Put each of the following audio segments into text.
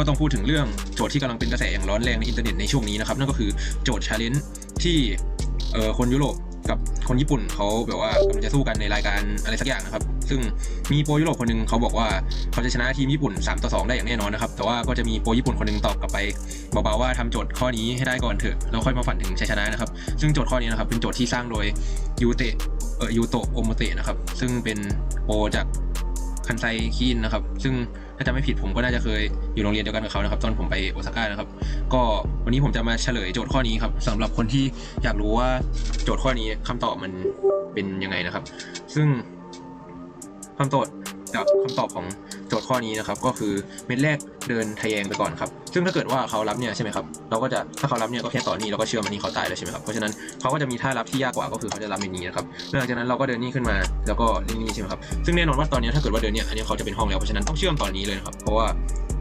ก็ต้องพูดถึงเรื่องโจทย์ที่กำลังเป็นกระแสอย่างร้อนแรงในอินเทอร์เน็ตในช่วงนี้นะครับนั่นก็คือโจทย์ชาเลนจ์ที่เอ่อคนยุโรปกับคนญี่ปุ่นเขาแบบว่ากำลังจะสู้กันในรายการอะไรสักอย่างนะครับ ซึ่งมีโปรยุโรปคนหนึงเขาบอกว่าเขาจะชนะทีมญี่ปุ่น 3 ต่อ 2 ได้อย่างแน่นอนนะครับ แต่ว่าก็จะมีโปรญี่ปุ่นคนหนึงตอบกลับไปเบาๆว่าทำโจทย์ข้อนี้ให้ได้ก่อนเถอะแล้วค่อยมาฝันถึงชัยชนะนะครับ ซึ่งโจทย์ข้อนี้นะครับเป็นโจทย์ที่สร้างโดยยูเตะเอ่อยูโตะโอโมเตะนะครับซึ่งเป็นโปรจาก คันไซคีนนะครับ ซึ่งถ้าจำไม่ผิดผมก็น่าจะเคยอยู่โรงเรียนเดียวกันกับเขานะครับ ตอนผมไปโอซาก้านะครับ ก็วันนี้ผมจะมาเฉลยโจทย์ข้อนี้ครับสำหรับคนที่อยากรู้ว่าโจทย์ข้อนี้คำตอบมันเป็นยังไงนะครับ ซึ่งคำตอบกับคำตอบของ ทย์ข้อนี้นะครับก็คือเม็ดแรกเดินทะแยงไปก่อนครับซึ่งถ้าเกิดว่าเขารับเนี่ยใช่ไหมครับเราก็จะถ้าเขารับเนี่ยก็แค่ต่อนี่แล้วก็เชื่อมันนี่เขาตายแล้วใช่ไหมครับเพราะฉะนั้นเขาก็จะมีท่ารับที่ยากกว่าก็คือเขาจะรับเม็ดนี้นะครับหลังจากนั้นเราก็เดินนี่ขึ้นมาแล้วก็เล่นนี่ใช่ไหมครับซึ่งแน่นอนว่าตอนนี้ถ้าเกิดว่าเดินเนี่ยอันนี้เขาจะเป็นห้องแล้วเพราะฉะนั้นต้องเชื่อมตอนนี้เลยนะครับเพราะว่า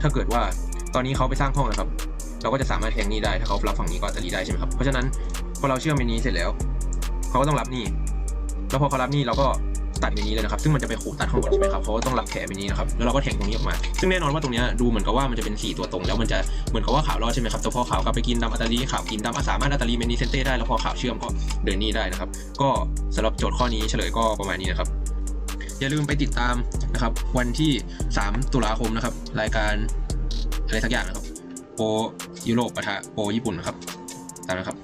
ถ้าเกิดว่าตอนนี้เขาไปสร้างห้องนะครับเราก็จะสามารถแทงนี่ได้ถ้าเขารับฝั่งนี้ก็จะรีได้ใช่ไหมครับเพราะฉะนั้นพอเราเชื่อมเมนนี้เสร็จแล้ว เขาก็ต้องรับนี่ แล้วพอเขารับนี่เราก็ ตัดเมนนี้เลยนะครับซึ่งมันจะไปขูดตัดข้างบนใช่ไหมครับเขาก็ต้องรับแขนเมนนี้นะครับแล้วเราก็แทงตรงนี้ออกมา ซึ่งแน่นอนว่าตรงนี้ดูเหมือนกับว่ามันจะเป็นสี่ตัวตรง แล้วมันจะเหมือนกับว่าขาวรอดใช่ไหมครับแต่พอขาวกลับไปกินดำอัตลีขาวกินดำอะสามารถอัตลีเมนี้เซนเต้ได้แล้วพอขาวเชื่อมก็เดินนี่ได้นะครับก็สำหรับโจทย์ข้อนี้เฉลยก็ประมาณนี้นะครับอย่าลืมไปติดตามนะครับวันที่ 3 ตุลาคมนะครับรายการอะไรสักอย่างนะครับโปยุโรปปะทะโปญี่ปุ่นนะครับตามนะครับ